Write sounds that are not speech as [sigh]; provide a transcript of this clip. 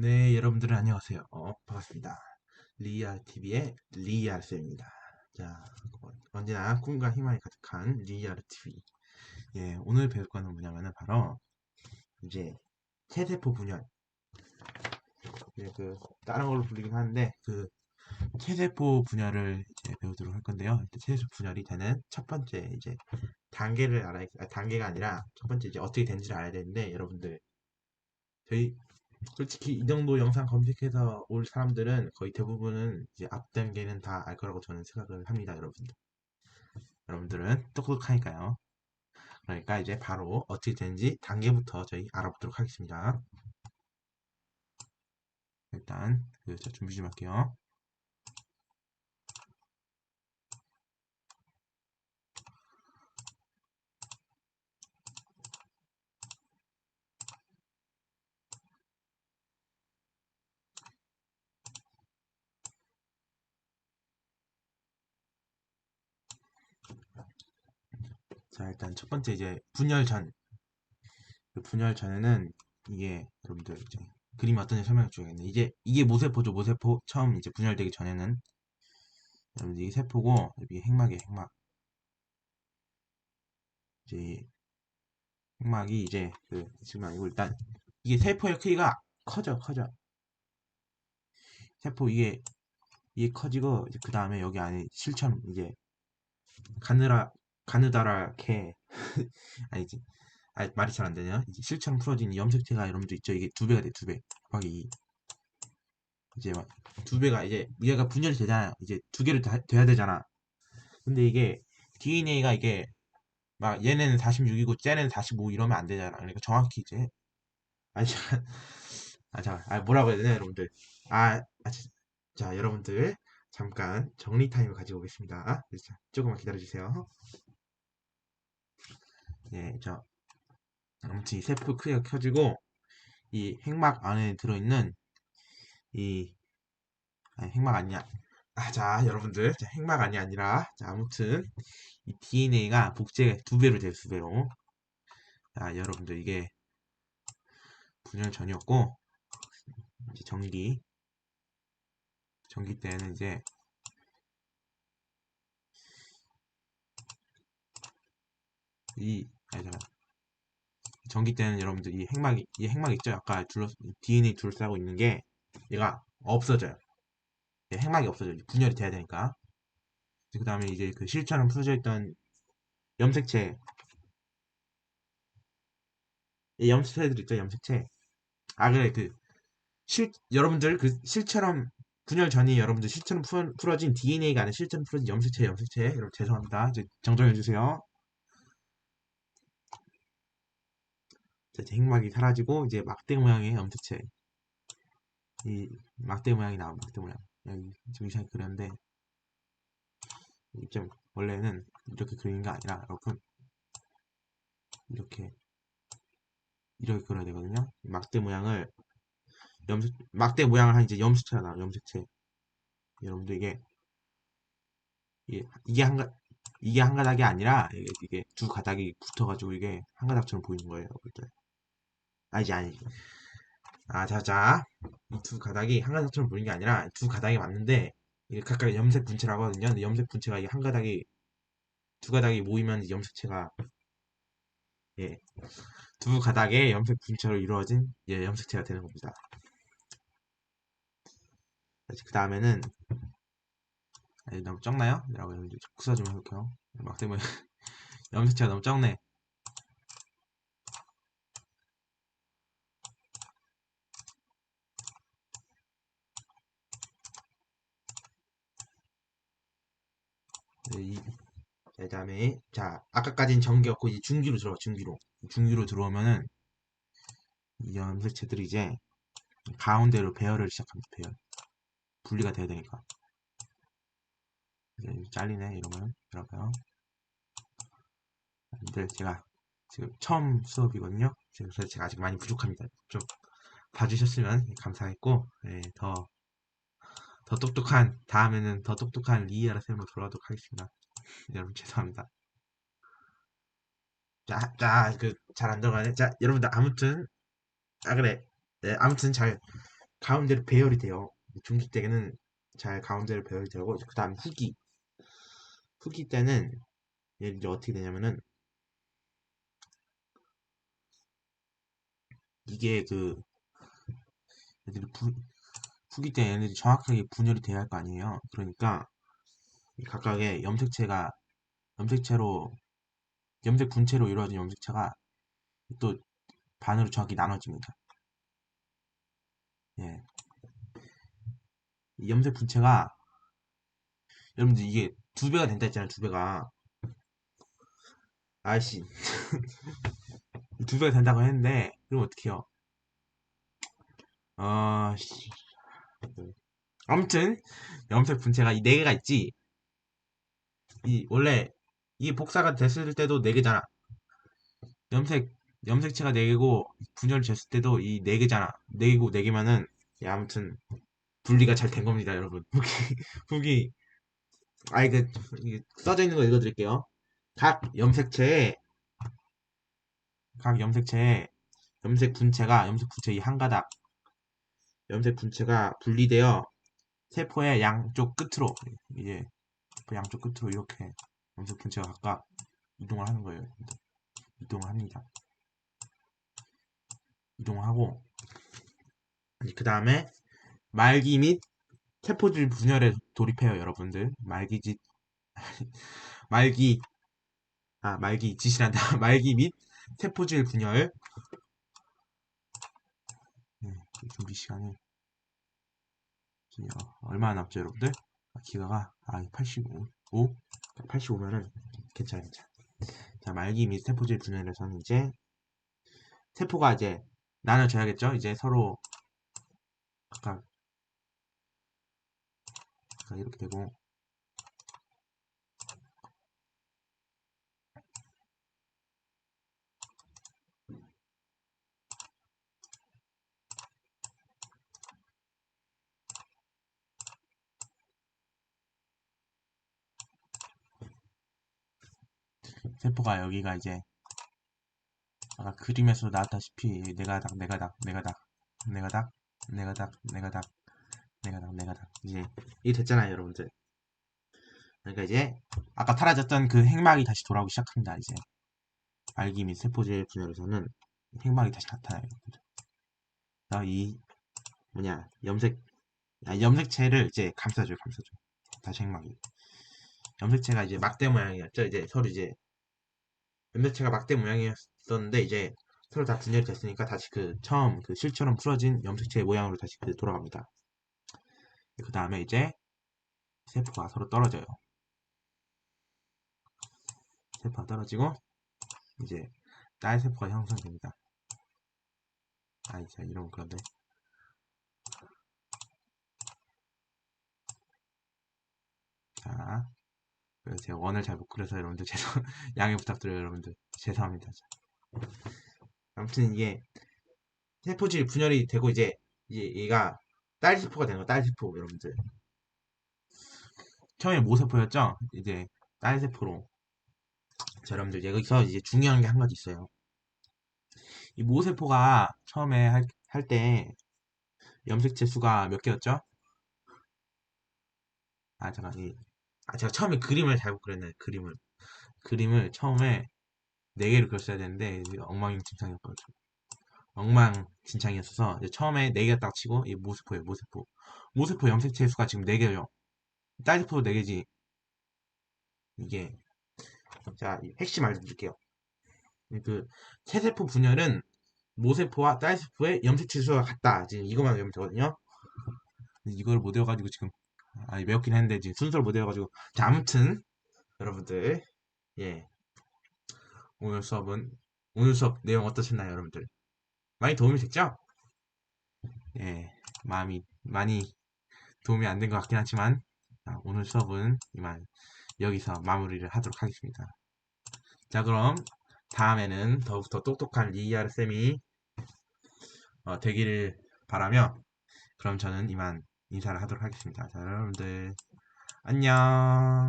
네, 여러분들은 안녕하세요. 어, 반갑습니다. 리아TV의 리아쌤입니다. 자, 언제나 꿈과 희망이 가득한 리아TV. 예, 오늘 배울 거는 뭐냐면은 바로 이제 체세포 분열. 예, 그 다른 걸로 불리긴 하는데 그 체세포 분열을 이제 배우도록 할 건데요. 체세포 분열이 되는 첫 번째 이제 단계를 알아야 아, 단계가 아니라 첫 번째 이제 어떻게 되는지를 알아야 되는데 여러분들 저희 솔직히 이 정도 영상 검색해서 올 사람들은 거의 대부분은 이제 앞 단계는 다 알 거라고 저는 생각을 합니다, 여러분들. 여러분들은 똑똑하니까요. 그러니까 이제 바로 어떻게 되는지 단계부터 저희 알아보도록 하겠습니다. 일단 그 준비 좀 할게요. 자, 일단 첫 번째 이제 분열 전. 그 분열 전에는 이게 여러분들 이제 그림 어떤지 설명해 주겠네. 이제 이게 모세포죠. 모세포 처음 이제 분열되기 전에는 여러분들 이게 세포고 여기 핵막이에요. 핵막. 이제 핵막이 이제 그 지금 아니고 일단 이게 세포의 크기가 커져 커져. 세포 이게 이게 커지고 그 다음에 여기 안에 실처럼 이제 가느라 가느다랗게. [laughs] 아니지. 아 말이 잘 안 되냐? 이제 실처럼 풀어진 염색체가 이러면도 있죠. 이게 두 배가 돼 두배. 곱하기 이제 막 두 배가 이제 얘가 분열이 되잖아요 이제 두 개를 다, 돼야 되잖아. 근데 이게 DNA가 이게 막 얘네는 46이고 쟤는 45 이러면 안 되잖아. 그러니까 정확히 이제 아니 [laughs] 아 잠깐. 아 뭐라고 해야 되나 여러분들? 아, 아 자, 여러분들 잠깐 정리 타임을 가지고 오겠습니다. 자, 조금만 기다려주세요 예, 저 아무튼 이 세포 크기가 켜지고 이 핵막 안에 들어있는 이 아니, 핵막 아니야. 아, 자, 여러분들, 자, 핵막 아니 아니라 자, 아무튼 이 DNA가 복제 두 배로 돼요, 두 배로. 자, 여러분들 이게 분열 전이었고 이제 전기 전기 때는 이제 이 아니 잠깐 전기 때는 여러분들 이 핵막 이 핵막 있죠? 아까 둘러 DNA 둘러싸고 있는 게 얘가 없어져요. 예, 핵막이 없어져요. 분열이 돼야 되니까. 그 다음에 이제 그 실처럼 풀어져 있던 염색체 이 염색체들 있죠? 염색체. 아 그래 그 실 여러분들 그 실처럼 분열 전이 여러분들 실처럼 풀, 어진 DNA가 아닌 실처럼 풀어진 염색체 염색체 여러분 죄송합니다. 정정해 주세요. 이제 핵막이 사라지고 이제 막대 모양의 염색체 이 막대 모양이 나와 막대 모양. 여기 좀 이상하게 그렸는데 좀 원래는 이렇게 그리는 게 아니라 여러분 이렇게 이렇게 그려야 되거든요. 막대 모양을 염색 막대 모양을 한 이제 염색체가 나와 염색체 여러분들 이게 이게 한 이게 한 가닥이 아니라 이게, 이게 두 가닥이 붙어가지고 이게 한 가닥처럼 보이는 거예요 여러분들 아니지 아니지 아 자자 이 두 가닥이 한 가닥처럼 보이는 게 아니라 두 가닥이 맞는데 이게 각각 염색 분체라고 하거든요 근데 염색 분체가 이게 한 가닥이 두 가닥이 모이면 염색체가 예. 두 가닥의 염색 분체로 이루어진 예, 염색체가 되는 겁니다. 그 다음에는 너무 적나요? 라고 구사 좀 해볼게요. 막 때문에 [laughs] 염색체가 너무 적네. 그 다음에 자 아까까지는 전기였고 이제 중기로 들어가 중기로. 중기로 들어오면은 이 염색체들이 이제 가운데로 배열을 시작합니다 배열. 분리가 돼야 되니까. 이제 잘리네 이러면. 이럴까요. 근데 제가 지금 처음 수업이거든요. 그래서 제가 아직 많이 부족합니다. 좀 봐주셨으면 감사했고 네, 더 더 똑똑한 다음에는 더 똑똑한 리이아라 쌤으로 돌아가도록 하겠습니다. 여러분 죄송합니다. 자, 자, 그 잘 안 들어가네. 자, 여러분들 아무튼 아 그래. 네, 아무튼 잘 가운데로 배열이 돼요. 중기 때는 잘 가운데로 배열이 되고 그 다음 후기 후기 때는 얘 이제 어떻게 되냐면은 이게 그 애들이 부, 후기 때 얘네들이 정확하게 분열이 돼야 할 거 아니에요. 그러니까 각각의 염색체가 염색체로 염색 분체로 이루어진 염색체가 또 반으로 정확히 나눠집니다. 예. 이 염색 분체가 여러분들 이게 두 배가 된다 했잖아요. 두 배가 아이씨 [laughs] 두 배가 된다고 했는데 그럼 어떻게 해요? 아 씨 아무튼 염색 분체가 이 네 개가 있지. 이 원래 이 복사가 됐을 때도 네 개잖아. 염색 염색체가 네 개고 분열 됐을 때도 이 네 개잖아. 네 개고 네 개면은 예, 아무튼 분리가 잘 된 겁니다, 여러분. [laughs] 후기 후기 그 이게 써져 있는 거 읽어드릴게요. 각 염색체에 각 염색체에 염색 분체가 염색 분체 이 한 가닥 염색 분체가 분리되어 세포의 양쪽 끝으로 이제 양쪽 끝으로 이렇게 염색 분체가 각각 이동을 하는 거예요. 이동을 합니다. 이동을 하고 그 다음에 말기 및 세포질 분열에 돌입해요, 여러분들. 말기짓 [laughs] 말기 아 말기 짓이란다. [laughs] 말기 및 세포질 분열 네, 준비 시간이 얼마나 남죠, 여러분들? 아, 기가가 아 85, 5, 85면은 괜찮아, 괜찮아. 자, 말기 및 세포질 분열에서는 이제 세포가 이제 나눠져야겠죠? 이제 서로 각각 이렇게 되고 세포가 여기가 이제 아까 그림에서 나왔다시피 내가 닥 내가 닥 내가 닥 내가 닥 내가 닥 내가 닥 내가 닥 내가 닥. 이제 이게 됐잖아요 여러분들 그러니까 이제 아까 사라졌던 그 핵막이 다시 돌아오기 시작합니다 이제. 알기 및 세포질 분열에서는 핵막이 다시 나타나요 이 뭐냐 염색 아, 염색체를 이제 감싸줘요 감싸줘 다시 핵막이. 염색체가 이제 막대 모양이었죠? 이제 서로 이제 염색체가 막대 모양이었었는데 이제 서로 다 분열이 됐으니까 다시 그 처음 그 실처럼 풀어진 염색체 모양으로 다시 그 돌아갑니다. 그 다음에 이제 세포가 서로 떨어져요. 세포가 떨어지고 이제 딸 세포가 형성됩니다. 아 이제 이러면 그런데 자 제가 원을 잘 못 그려서 여러분들 죄송 [laughs] 양해 부탁드려요 여러분들. 죄송합니다 아무튼 이게 세포질 분열이 되고 이제 얘가 딸세포가 되는 거 딸세포 여러분들. 처음에 모세포였죠? 이제 딸세포로. 자 여러분들 여기서 이제 중요한 게 한 가지 있어요. 이 모세포가 처음에 할 때 염색체 수가 몇 개였죠? 아 잠깐 이 아, 제가 처음에 그림을 잘못 그렸네, 그림을. 그림을 처음에 4개를 그렸어야 되는데, 엉망진창이었거든요. 엉망진창이었어서, 처음에 4개 딱 치고, 이 모세포예요, 모세포. 모세포 염색체 수가 지금 4개예요. 딸기포도 4개지. 이게, 자, 핵심 알려드릴게요. 그, 세세포 분열은 모세포와 딸세포의 염색체 수가 같다. 지금 이것만 외우면 되거든요. 이걸 못 외워가지고 지금 아, 외웠긴 했는데 지금 순서를 못 외워가지고. 자 아무튼 여러분들 예. 오늘 수업은 오늘 수업 내용 어떠셨나요 여러분들? 많이 도움이 됐죠? 예. 마음이 많이 도움이 안 된 것 같긴 하지만 아, 오늘 수업은 이만 여기서 마무리를 하도록 하겠습니다. 자 그럼 다음에는 더욱더 똑똑한 리이아르 쌤이 어, 되기를 바라며 그럼 저는 이만 인사를 하도록 하겠습니다. 자, 여러분들 안녕.